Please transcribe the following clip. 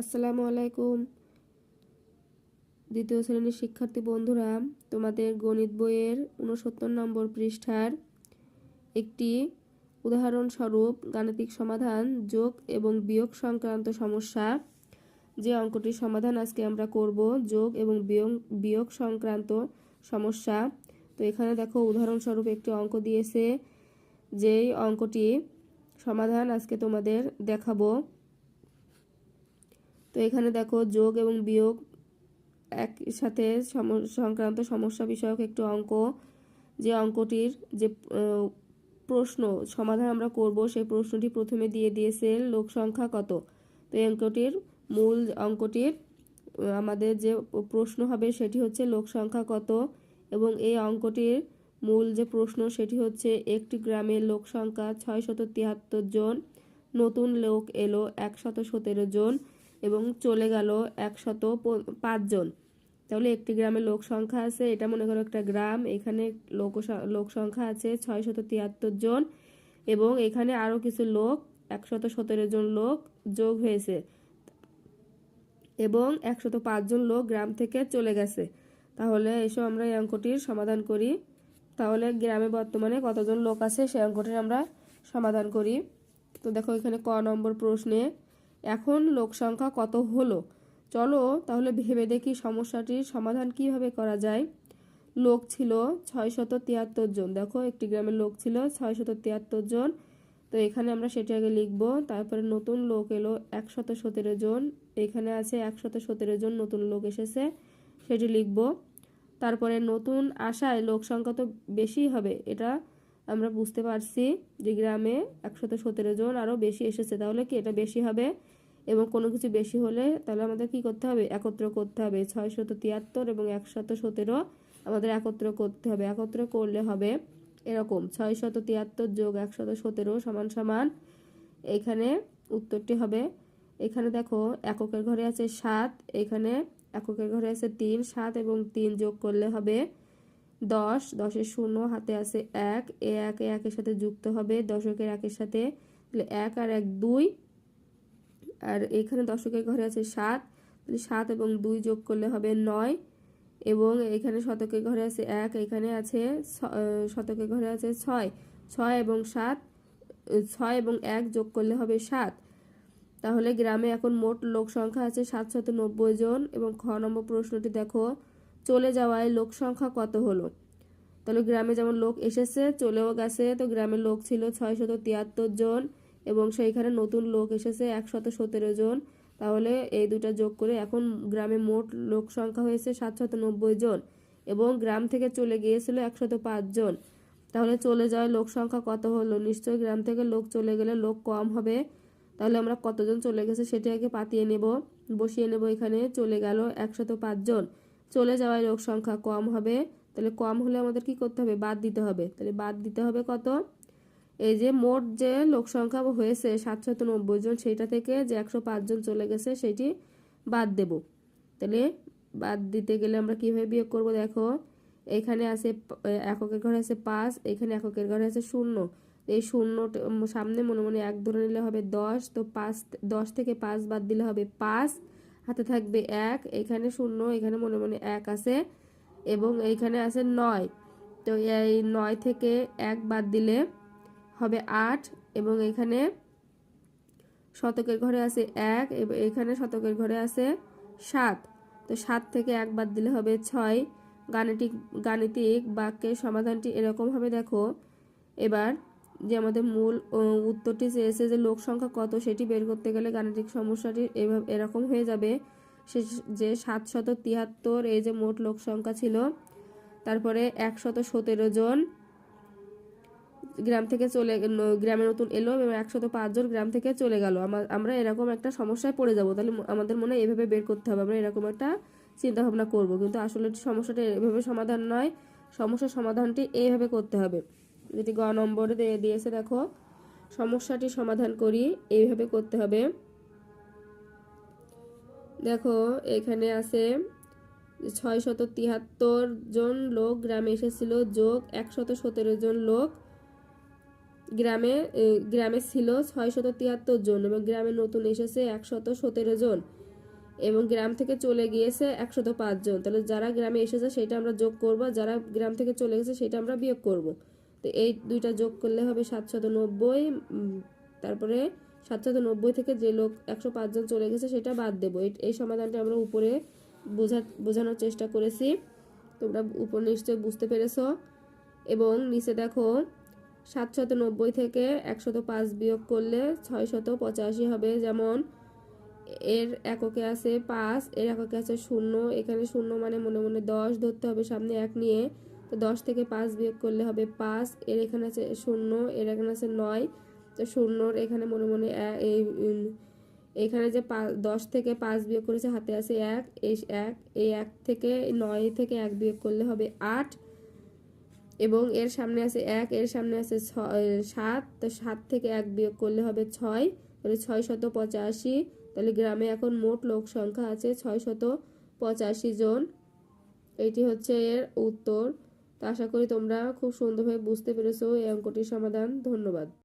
আসসালামু আলাইকুম। দ্বিতীয় শ্রেণির শিক্ষার্থী বন্ধুরা, তোমাদের গণিত বইয়ের উনসত্তর নম্বর পৃষ্ঠার একটি উদাহরণস্বরূপ গাণিতিক সমাধান যোগ এবং বিয়োগ সংক্রান্ত সমস্যা। যে অঙ্কটির সমাধান আজকে আমরা করব, যোগ এবং বিয়োগ বিয়োগ সংক্রান্ত সমস্যা। তো এখানে দেখো, উদাহরণস্বরূপ একটি অঙ্ক দিয়েছে, যেই অঙ্কটি সমাধান আজকে তোমাদের দেখাবো। তো এখানে দেখো যোগ এবং বিয়োগ এক সাথে সংক্রান্ত সমস্যা বিষয়ক একটি অঙ্ক। যে অঙ্কটির যে প্রশ্ন, সমাধান আমরা করব, সেই প্রশ্নটি প্রথমে দিয়ে দিয়েছে লোক সংখ্যা কত? তো এই অঙ্কটির মূল অঙ্কটির আমাদের যে প্রশ্ন হবে সেটি হচ্ছে লোক সংখ্যা কত? এবং এই অঙ্কটির মূল যে প্রশ্ন সেটি হচ্ছে একটি গ্রামের লোক সংখ্যা ছয়শত তিয়াত্তর জন, নতুন লোক এলো একশত সতেরো জন। এবং চলে গেল একশত পাঁচজন। তাহলে একটি গ্রামে লোক সংখ্যা আছে, এটা মনে করো একটা গ্রাম, এখানে লোক লোক সংখ্যা আছে ছয়শত তিয়াত্তর জন এবং এখানে আরও কিছু লোক, একশত সতেরো জন লোক যোগ হয়েছে এবং একশত পাঁচজন লোক গ্রাম থেকে চলে গেছে। তাহলে এসব আমরা এই অঙ্কটির সমাধান করি। তাহলে গ্রামে বর্তমানে কতজন লোক আছে, সেই অঙ্কটির আমরা সমাধান করি। তো দেখো এখানে ক নম্বর প্রশ্নে এখন লোক সংখ্যা কত হলো? চলো তাহলে ভেবে দেখি সমস্যাটির সমাধান কীভাবে করা যায়। লোক ছিল ছয়শত তিয়াত্তর জন। দেখো, একটি গ্রামের লোক ছিল ছয়শত তিয়াত্তর জন। তো এখানে আমরা সেটি আগে লিখব। তারপরে নতুন লোক এলো একশত সতেরো জন। এখানে আছে একশত সতেরো জন নতুন লোক এসেছে। সেটি লিখব। তারপরে নতুন আশায় লোক সংখ্যা তো বেশি হবে, এটা আমরা বুঝতে পারছি যে গ্রামে একশত সতেরো জন আরও বেশি এসেছে। তাহলে কি এটা বেশি হবে? এবং কোনো কিছু বেশি হলে তাহলে আমাদের কি করতে হবে? একত্র করতে হবে। ছয়শত তিয়াত্তর এবং একশত সতেরো আমাদের একত্র করতে হবে। একত্র করলে হবে এরকম, ছয়শত তিয়াত্তর যোগ একশত সতেরো সমান সমান এখানে উত্তরটি হবে। এখানে দেখো এককের ঘরে আছে সাত, এখানে এককের ঘরে আছে তিন, সাত এবং তিন যোগ করলে হবে দশ। দশের শূন্য হাতে আছে এক, এ এক একের সাথে যুক্ত হবে। দশকের একের সাথে এক আর এক দুই আর এখানে দশকের ঘরে আছে সাত। তাহলে সাত এবং দুই যোগ করলে হবে নয়। এবং এখানে শতকের ঘরে আছে এক, এখানে আছে শতকের ঘরে আছে ছয়। ছয় এবং সাত ছয় এবং এক যোগ করলে হবে সাত। তাহলে গ্রামে এখন মোট লোক সংখ্যা আছে সাতশত নব্বই জন এবং খ নম্বর প্রশ্নটি দেখো, চলে যাওয়ায় লোক সংখ্যা কত হলো? তাহলে গ্রামে যেমন লোক এসেছে, চলেও গেছে, তো গ্রামের লোক ছিল ছয়শত তিয়াত্তর জন। এবং সেইখানে নতুন লোক এসেছে একশত সতেরো জন। তাহলে এই দুটা যোগ করে এখন গ্রামে মোট লোক সংখ্যা হয়েছে সাতশত নব্বই জন এবং গ্রাম থেকে চলে গিয়েছিল একশত জন। তাহলে চলে যাওয়ার লোক সংখ্যা কত হলো? নিশ্চয়ই গ্রাম থেকে লোক চলে গেলে লোক কম হবে। তাহলে আমরা কতজন চলে গেছে সেটি আগে পাতিয়ে নেব। বসিয়ে নেব এখানে, চলে গেল একশত জন। চলে যাওয়ায় লোক সংখ্যা কম হবে। তাহলে কম হলে আমাদের কি করতে হবে? বাদ দিতে হবে। তাহলে বাদ দিতে হবে কত? এই যে মোট যে লোক সংখ্যা হয়েছে সাতশত নব্বই জন, সেইটা থেকে যে একশো জন চলে গেছে, সেটি বাদ দেব। তাহলে বাদ দিতে গেলে আমরা কীভাবে বিয়োগ করব? দেখো, এখানে আছে এককের ঘরে আছে পাঁচ, এখানে এককের ঘরে আছে শূন্য। এই শূন্য সামনে মনে মনে এক ধরে নিলে হবে দশ, তো পাঁচ, দশ থেকে পাঁচ বাদ দিলে হবে পাঁচ, হাতে থাকবে এক, এখানে শূন্য, এখানে মনে মনে এক আছে, এবং এইখানে আছে নয়। তো এই নয় থেকে এক বাদ দিলে হবে আট এবং এখানে শতকের ঘরে আছে এক এখানে শতকের ঘরে আছে সাত। তো সাত থেকে এক বাদ দিলে হবে ছয়। গাণিতিক গাণিতিক বাক্যের সমাধানটি এরকম হবে, দেখো। এবার যে আমাদের মূল উত্তরটি চেয়েছে যে লোক সংখ্যা কত, সেটি বের করতে গেলে গাণিতিক সমস্যাটি এভাবে, এরকম হয়ে যাবে। সে, যে সাতশত তিয়াত্তর, এই যে মোট লোক সংখ্যা ছিল, তারপরে একশত সতেরো জন গ্রাম থেকে চলে গ্রামে নতুন এলো এবং একশত পাঁচজন গ্রাম থেকে চলে গেল। আমা- আমরা এরকম একটা সমস্যায় পড়ে যাব। তাহলে আমাদের মনে এভাবে বের করতে হবে। আমরা এরকম একটা চিন্তা ভাবনা করব। কিন্তু আসলে সমস্যাটা এভাবে সমাধান নয়। সমস্যার সমাধানটি এইভাবে করতে হবে। যেটি গ নম্বরে দিয়ে দিয়েছে দেখো, সমস্যাটি সমাধান করি, এইভাবে করতে হবে। দেখো, এখানে আছে ছয়শত তিয়াত্তর জন লোক গ্রামে এসেছিল। যোগ একশত সতেরো জন লোক। গ্রামে গ্রামে ছিল ছয়শত তিয়াত্তর জন এবং গ্রামে নতুন এসেছে একশত সতেরো জন এবং গ্রাম থেকে চলে গিয়েছে একশত জন। তাহলে যারা গ্রামে এসেছে সেটা আমরা যোগ করব, যারা গ্রাম থেকে চলে গেছে সেটা আমরা বিয়োগ করব। তো এই দুইটা যোগ করলে হবে সাতশত নব্বই তারপরে সাতশত নব্বই থেকে যে লোক একশো জন চলে গেছে সেটা বাদ দেবো। এই সমাধানটা আমরা উপরে বোঝা, বোঝানোর চেষ্টা করেছি। তোমরা উপর নিশ্চয় বুঝতে পেরেছ। এবং নিচে দেখো সাতশত নব্বই থেকে একশত পাঁচ বিয়োগ করলে ছয়শত পঁচাশি হবে। যেমন, এর এককে আছে পাঁচ, এর এককে আছে শূন্য। এখানে শূন্য মানে মনে মনে দশ ধরতে হবে সামনে এক নিয়ে। তো দশ থেকে পাঁচ বিয়োগ করলে হবে পাঁচ, এর এখানে আছে শূন্য, এর এখানে আছে নয়। তো শূন্যর এখানে মনে মনে এই এখানে যে দশ থেকে পাঁচ বিয়োগ করেছে, হাতে আছে এক এই এক এই এক থেকে নয় থেকে এক বিয়োগ করলে হবে আট। এবং এর সামনে আছে এক, এর সামনে আছে সাত, তো সাত থেকে এক বিয়োগ করলে হবে ছয়, তাহলে ছয় শত পঁচাশি, তাহলে গ্রামে এখন মোট লোক সংখ্যা আছে ছয় শত পঁচাশি জন। এটি হচ্ছে এর উত্তর। তা আশা করি তোমরা খুব সুন্দরভাবে বুঝতে পেরেছ। এই অঙ্কটির সমাধান। ধন্যবাদ।